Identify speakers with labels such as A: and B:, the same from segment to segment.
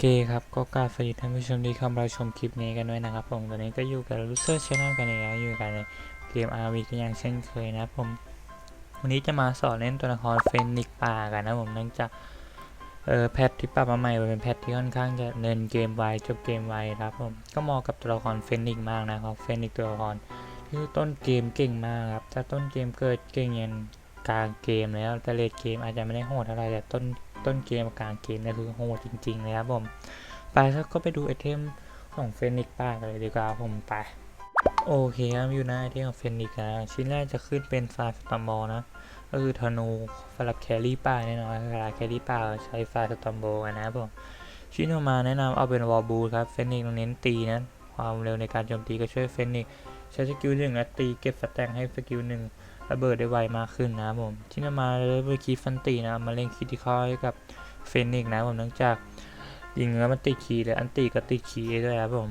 A: โอเคครับก็กราบสวัสดีท่านผู้ชมที่เข้ามาชมคลิปนี้กันด้วยนะครับผมตอนนี้ก็อยู่กับลูเซอร์ชแนลกันอีกแล้วอยู่กันในเกม RV กันอย่างเช่นเคยนะผมวันนี้จะมาสอนเล่นตัวละครเฟนิกป่ากันนะผมเนื่องจากเออแพทที่ปรับมาใหม่เป็นแพทที่ค่อนข้างจะเนินเกมไวจบเกมไวครับผมก็เหมาะกับตัวละครเฟนิกมากนะครับเฟนิกตัวละครที่ต้นเกมเก่งมากครับถ้าต้นเกมเกิดเก่งยัน กลางเกมแล้วแต่เลดเกมอาจจะไม่ได้โหดเท่าไรแต่ต้นต้นเกมกลางเกมเนี่ยคือโหดจริงๆเลยครับผมไปแล้วก็ไปดูไอเทมของเฟนิกป้ากันเลยดีกว่าผมไปโอเคครับอยู่หน้าไอเทมของเฟนิกนะชิ้นแรกจะขึ้นเป็นฟาสตอมบอลนะก็คือธนูสำหรับแครี่ป้าแน่นอนเวลาแครี่ป้าใช้ฟาสตอมโบกันนะครับผมชิ้นต่อมาแนะนำเอาเป็นวอลบูครับเฟนิกเน้นตีนะความเร็วในการโจมตีก็ช่วยเฟนิกใช้สกิลหนึ่งและตีเก็บสแต็งให้สกิลหนึ่ง ระเบิดได้ไวมากขึ้นนะครับผมชิ้นต่อมาเลยไปคีฟันตีนะมาเล่นคิติคอลให้กับเฟนิกนะผมเนื่องจากยิงแล้วมันติดคีเลยอันติก็ติดคีย์ด้วยครับผม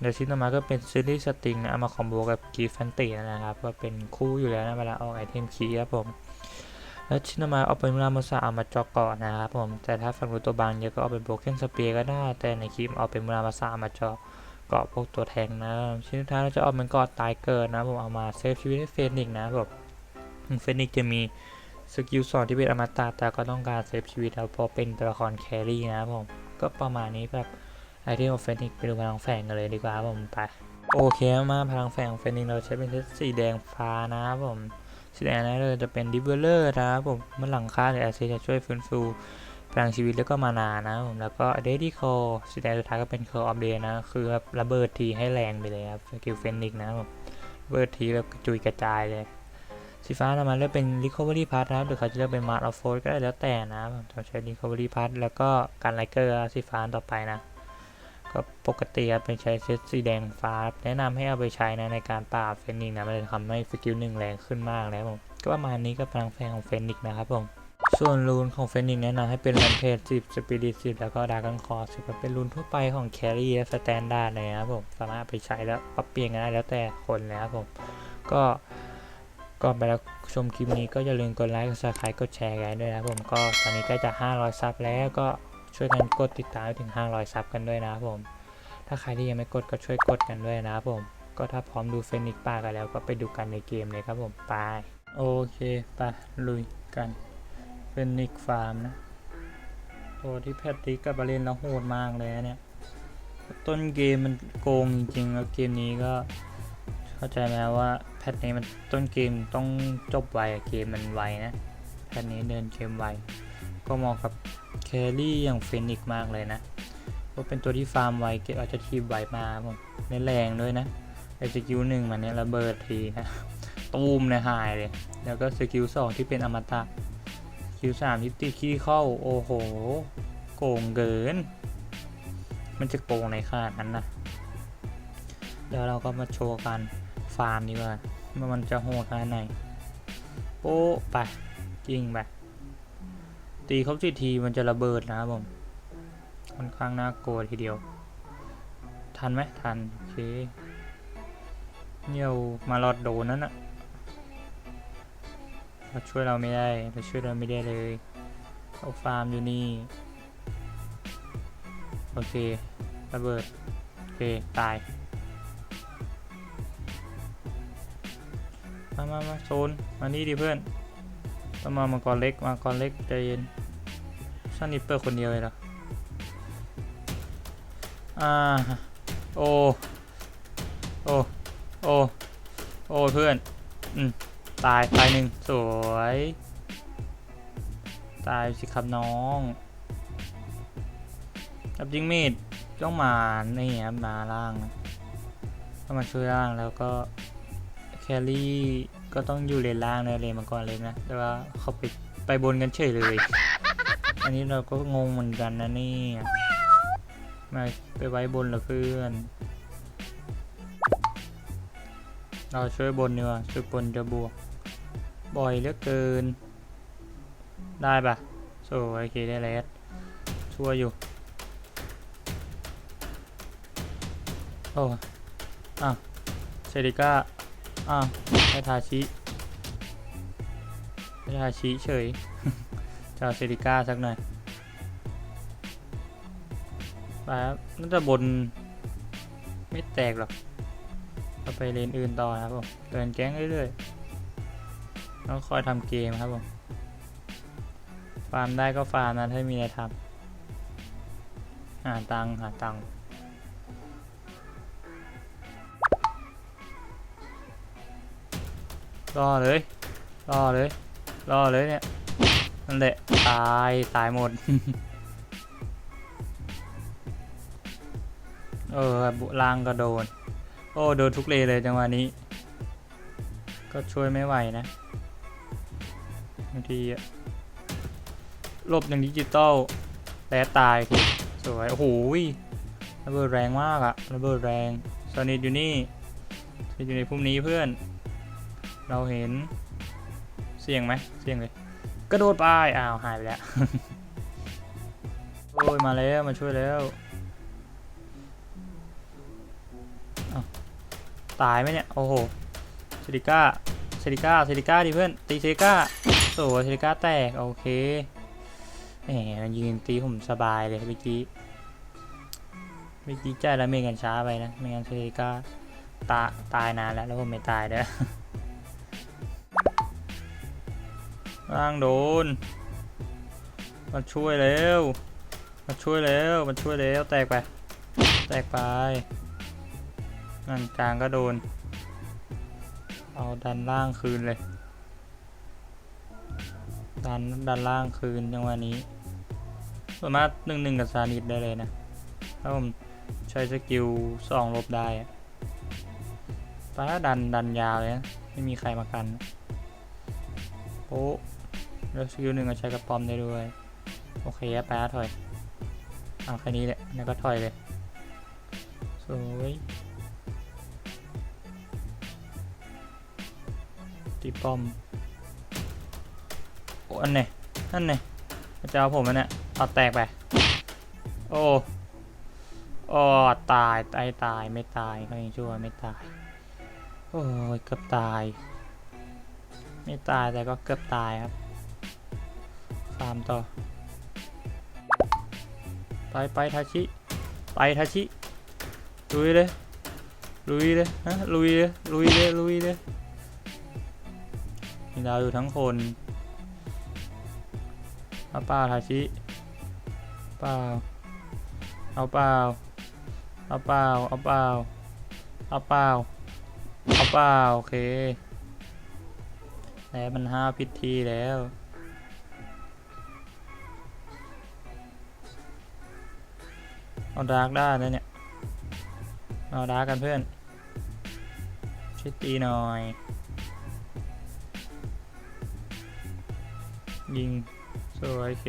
A: เดี๋ยวชิ้นต่อมาก็เป็นซีรีส์สตริงนะเอามาคอมโบกับกีฟันตินะครับก็เป็นคู่อยู่แล้วนะเวลาออกไอเทมคีครับผมแล้วชินต่อมาเอาเป็นรามาซาเอามาจอกเกาะนะครับผมแต่ถ้าฝั่งรูตัวบางเยอะก็เอาเป็นโบเกนสเปียก็ได้ แต่ในคลิปเอาเป็นรามาซาเอามาจอกเกาะพวกตัวแทงนะชิ้นสุดท้ายเราจะเอาเป็นกาะตายเกิดนะผมเอามาเซฟชีวิตให้เฟนิกนะผม เฟนิกจะมีสกิลสอนที่เป็นอมตะแต่ก็ต้องการเซฟชีวิตครับเพราะเป็นตัวละครแครี่นะครับผม ก็ประมาณนี้แบบไอเทมของเฟนิกไปดูพลังแฝงกันเลยดีกว่าผมไปโอเคมาพลังแฝงของเฟนิกเราใช้เป็นเซตสีแดงฟ้านะครับผมสีแดงนั้นเลยจะเป็นดิเวลเลอร์นะครับผมเมื่อหลังค่าหรือแอสเซจะช่วยฟื้นฟูพลังชีวิตแล้วก็มานานะผมแล้วก็เดดี้โคสีแดงสุดท้ายก็เป็นเคอร์ออฟเดนะ คือแบบระเบิดทีให้แรงไปเลยครับสกิลเฟนิกนะครับผมระเบิดทีแบบกระจุยกระจายเลย สีฟ้าเรามาเลือกเป็น Recovery Pass นะครับหรือเขาจะเลือกเป็น Mart of Force ก็ได้แล้วแต่นะผมจะใช้ Recovery Pass แล้วก็การไลเกอร์สีฟ้าต่อไปนะ ก็ปกติครับเป็นใช้เซตสีแดงฟ้า แนะนำให้เอาไปใช้นะในการปราบเฟนิกนะ มันจะทำให้สกิลหนึ่งแรงขึ้นมากแล้วผมก็ประมาณนี้ก็พลังแฝงของเฟนิกนะครับผมส่วนรูนของเฟนิกแนะนำให้เป็นแรมเพจ10สปิริต10แล้วก็ดาร์กันคอร์10เป็นรูนทั่วไปของแครี่และสแตนดาร์ดเลยนะครับผมสามารถไปใช้แล้วปรับเปลี่ยนกันได้แล้วแต่คนเลยครับผมก็ ก่อนไปแล้วชมคลิปนี้ก็อย่าลืมกดไลค์ กดซับสไครต์กดแชร์กันด้วยนะผมก็ตอนนี้ใกล้จะ 500 ซับแล้วก็ช่วยกันกดติดตามถึง 500 ซับกันด้วยนะผม ถ้าใครที่ยังไม่กดก็ช่วยกดกันด้วยนะผม ก็ถ้าพร้อมดูเฟนิกป้ากันแล้วก็ไปดูกันในเกมเลยครับผมไปโอเคไปลุยกันเฟนิกฟาร์มนะตัวที่แพทติกกับบาเลนแล้วโหดมากเลยเนี่ย ต้นเกมมันโกงจริงๆแล้วเกมนี้ก็ เข้าใจไหมว่าแพทนี้มันต้นเกมต้องจบไวเกมมันไวนะแพทนี้เดินเกมไวก็เหมาะกับแครี่อย่างเฟนิกมากเลยนะเพราเป็นตัวที่ฟาร์มไวเก็บอาจจะทีมไวมาผมในแรงด้วยนะไอสกิลหนึ่งมันเนี้ยระเบิดทีนะตูมเลยหายเลย แล้วก็สกิลสองที่เป็นอมตะสกิลสามที่ตีขี้เข้าโอ้โห โกงเกิน มันจะโกงในขนาดนั้นนะเดี๋ยวเราก็มาโชว์กัน ฟาร์มดีกว่าว่ามันจะโหดขนาดไหนโป๊ะไปยิงไปตีครบสิทีมันจะระเบิดนะครับผมค่อนข้างน่ากลัวทีเดียว ทันไหมทัน โอเคเนี่ยวมาหลอดโดนนั่นอะเราช่วยเราไม่ได้เราช่วยเราไม่ได้เลยเอาฟาร์มอยู่นี่ โอเค ระเบิด โอเค ตาย ซนมานี่ดิเพื่อนต้องมามังกรเล็กมังกรเล็กใจเย็นสนิปเปอร์คนเดียวเลยหรออ่าโอโอโอโอเพื่อนอืมตายตายหนึ่งสวย ตายสิครับน้องกับยิงมีดต้องมานี่ครับมาล่างนะต้องมาช่วยล่างแล้วก็แครี่ ก็ต้องอยู่เลนล่างในเลนมังกรเล็กนะ แต่ว่าเขาไปไปบนกันเฉยเลย อันนี้เราก็งงเหมือนกันนะนี่มาไปไว้บนเหรอเพื่อน เราช่วยบนดีกว่าช่วยบนจะบวก บ่อยเหลือเกิน ได้ปะโซ่โอเคได้แล้วช่วยอยู่ โอ้ อะเซริก้าอ้าว ให้ทาชิให้ทาชิเฉยจะเอาเซริก้าสักหน่อยไปครับน่าจะบนไม่แตกหรอกเราไปเลนอื่นต่อครับผมเดินแก๊งเรื่อยๆแล้วคอยทำเกมครับผมฟาร์มได้ก็ฟาร์มนะถ้ามีอะไรทำหาตังหาตังค์ รอเลยรอเลยรอเลยเนี่ยนั่นแหละตายตายหมดเออบุลางก็โดน โอ้โดนทุกเลเลยจังหวะนี้ ก็ช่วยไม่ไหวนะบางทีอะลบอย่างดิจิตอลแต่ตายสวย โอ้โหระเบิดแรงมากอะระเบิดแรงสนิทอยู่นี่สนิทอยู่ในพุ่มนี้เพื่อน เราเห็น เสี่ยงไหมเสี่ยงเลย กระโดดไปอ้าวหายไปแล้ว โอ้ยมาแล้วมาช่วยแล้วอ้าวตายไหมเนี่ย โอ้โหเซริก้าเซริก้าเซริก้าดิเพื่อน ตีเซริก้าโอ้เซริก้าแตก โอเคแหมมันยืนตีผมสบายเลยเมื่อกี้เมื่อกี้จ่ายแล้วเมกันช้าไปนะ ไม่งั้นเซริก้าตาตายนานแล้ว แล้วผมไม่ตายเด้อ ร่างโดน มาช่วยแล้ว มาช่วยแล้วมาช่วยแล้ว แตกไป แตกไป นั่นกลางก็โดน เอาดันล่างคืนเลย ดันดันล่างคืนจังหวะนี้สามารถหนึ่งหนึ่งกับซานิดได้เลยนะ ถ้าผมใช้สกิลสองลบได้อะตอนถ้าดันดันยาวเลยนะ ไม่มีใครมากันโอ้ แล้วสกิลหนึ่งก็ใช้กระป๋อมได้ด้วย โอเคแป๊ะถอยเอาแค่นี้แหละแล้วก็ถอยเลยสวยตีป้อมโอ้อันไหนนั่นไงมันจะเอาผมอันเนี้ยเอาแตกไป โอ้โอ้ตายตายตายไม่ตายก็ยังชั่วไม่ตาย โอ้ยเกือบตาย ไม่ตายแต่ก็เกือบตายครับ ฟามต่อ ไปไปทาชิ ไปทาชิลุยเลยลุยเลยฮะลุยเลยลุยเลยลุยเลยมีดาวอยู่ทั้งคนเอาเปล่าทาชิเปล่าเอาเปล่าเอาเปล่าเอาเปล่าเอาเปล่าเอาเปล่าโอเคแล้วมันห้าพิธีแล้ว เอาดาร์กได้นะเนี่ย เอาดาร์กกันเพื่อนช่วยตีหน่อย ยิง สวยโอเค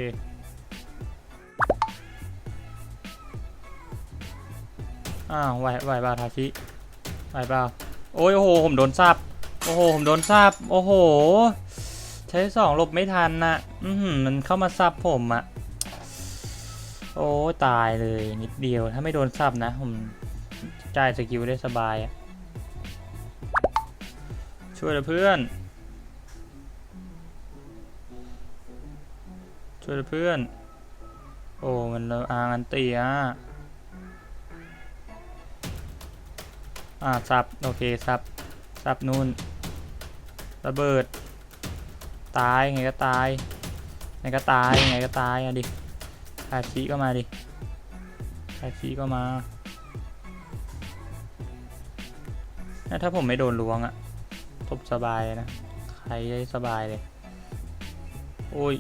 A: อ้าวไหวไหวเปล่าทาชิไหวเปล่าโอ้ยโอ้โห ผมโดนซับ โอ้โห ผมโดนซับ โอ้โห ใช้สองหลบไม่ทันนะอือหือมันเข้ามาซับผมอะ โอ้ตายเลยนิดเดียวถ้าไม่โดนซับนะ ผมจ่ายสกิลได้สบายช่วยเพื่อน ช่วยเพื่อน โอ้มันเอางอันตีอะอ่าซับโอเคซับซับนู่นระเบิด ตายไงก็ตายไงก็ตายไงก็ตายอะดิาชิก็มาดิทาชิก็มาถ้าผมไม่โดนล้วงอะทบสบายนะ ใครได้สบายเลย โอ้ย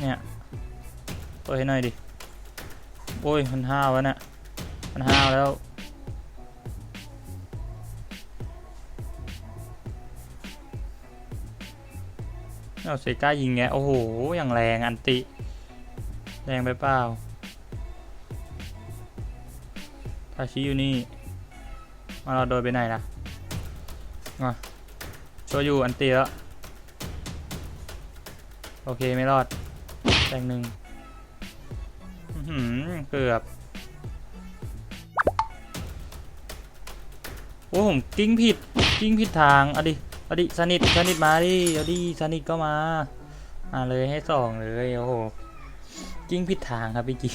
A: เนี่ยเปิดให้หน่อยดิ โอ้ย มันห้าวแล้วเนี่ยมันห้าวแล้วเอาเซก้ายิงไงโอ้โห อย่างแรงอันติ แรงไปเปล่าทาชิอยู่นี่ มาเราโดนไปไหนล่ะมาโชว์อยู่อันตีแล้ว โอเคไม่รอด แตงหนึ่งเกือบ โอ้ผมกิ้งผิด กิ้งผิดทางอดิอดิสนิทสนิทมาดิอดิสนิทก็มา มาเลยให้สองเลย โอ้โห กิ้งผิดทางครับพี่จี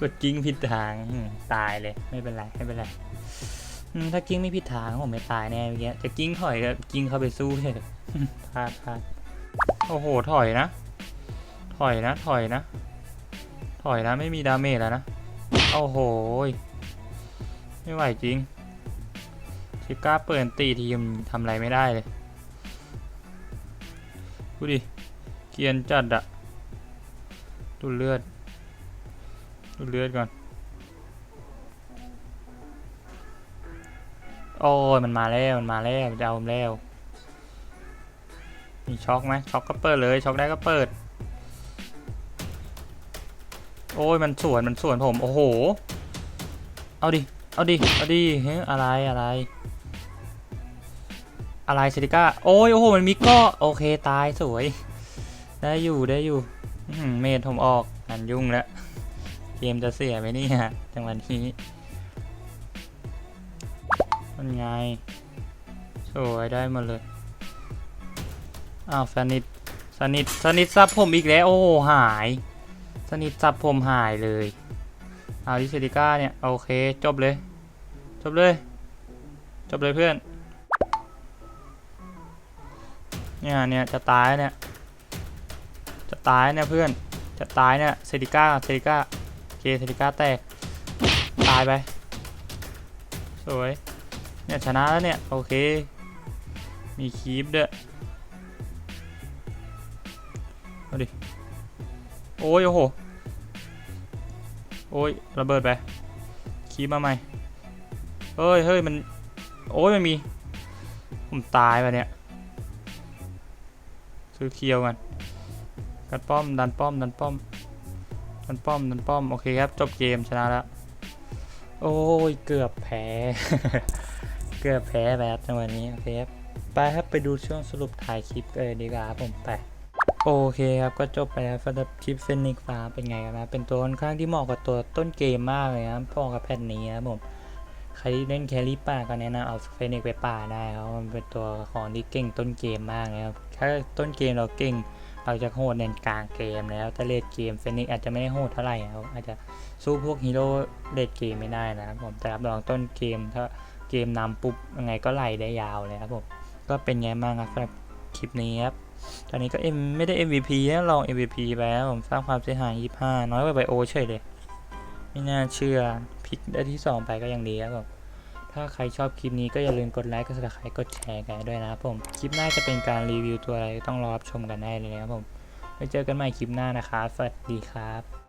A: กดกิ้งผิดทางตายเลยไม่เป็นไรไม่เป็นไรถ้ากิ้งไม่ผิดทางผมไม่ตายแน่เมื่อกี้จะกิ้งถอยก็กิ้งเข้าไปสู้เถอะพลาดพลาดโอ้โหถอยนะ ถอยนะ ถอยนะ ถอยนะไม่มีดาเมจแล้วนะโอ้โหไม่ไหวจริงชิก้าเปิดตีทีมทำอะไรไม่ได้เลยดูดิเกียนจัดอะ ดูเลือด ดูเลือดก่อน โอ้ยมันมาแล้วมันมาแล้วเอาแล้วมีช็อกไหมช็อกก็เปิดเลยช็อกได้ก็เปิด โอ้ยมันสวนมันสวนผม โอ้โห เอาดิ เอาดิ เอาดิเฮ้ยอะไรอะไร อะไรเซติก้า โอ้ยโอ้โหมันมีก็โอเคตายสวย ได้อยู่ได้อยู่ เมดผมออกงานยุ่งแล้ว เกมจะเสียไหมเนี่ยจังหวะนี้มันไง สวยได้หมดเลย อ้าวสนิทสนิทสนิทซับผมอีกแล้ว โอ้หาย สนิทซับผมหายเลยเอาดิเซติก้าเนี่ย โอเค จบเลย จบเลย จบเลยเพื่อน เนี่ยเนี่ยจะตายเนี่ย ตายเนี่ยเพื่อน จะตายเนี่ยเซติก้าเซติก้าเคเซติก้าแตก ตายไป สวย เนี่ยชนะแล้วเนี่ย โอเค มีคีปด้วยเอาดิ โอ้ยโอ้โห โอ้ยระเบิดไป คีปมาใหม่ เฮ้ยเฮ้ยมัน โอ้ยมันมี ผมตายไปเนี่ย ซื้อเคียวกัน กัดป้อม ดันป้อม ดันป้อม ดันป้อม ดันป้อม โอเคครับ จบเกมชนะแล้ว โอ้ย เกือบแพ้ เกือบแพ้แบบจังหวะนี้ โอเคครับ ไปครับไปดูช่วงสรุปถ่ายคลิปเลยดีกว่าผมไปโอเคครับ ก็จบไปแล้วสำหรับคลิปเฟนิกฟ้าเป็นไงกันนะ เป็นตัวค่อนข้างที่เหมาะกับตัวต้นเกมมากเลยนะพอกับแพทนี้นะครับผม ใครที่เล่นแครี่ป่าก็แนะนำเอาเฟนิกไปป่าได้ครับมันเป็นตัวของที่เก่งต้นเกมมากเลยครับถ้าต้นเกมเราเก่ง เราจะโหดในกลางเกมแล้วถ้าเลดเกมเฟนิกอาจจะไม่ได้โหดเท่าไหร่ครับอาจจะสู้พวกฮีโร่เลดเกมไม่ได้นะครับผมแต่รับรองต้นเกมถ้าเกมนำปุ๊บยังไงก็ไล่ได้ยาวเลยครับผมก็เป็นไงบ้างครับสำหรับคลิปนี้ครับตอนนี้ก็เอ็มไม่ได้ MVP นะลอง MVP ไปแล้วผมสร้างความเสียหาย 25 น้อยกว่าไบโอเฉยเลย ไม่น่าเชื่อพลิกได้ที่ 2 ไปก็ยังดีครับผม ถ้าใครชอบคลิปนี้ก็อย่าลืมกดไลค์ กด subscribe กดแชร์กันด้วยนะครับผม คลิปหน้าจะเป็นการรีวิวตัวอะไรต้องรอรับชมกันได้เลยนะครับผม ไว้เจอกันใหม่คลิปหน้านะครับ สวัสดีครับ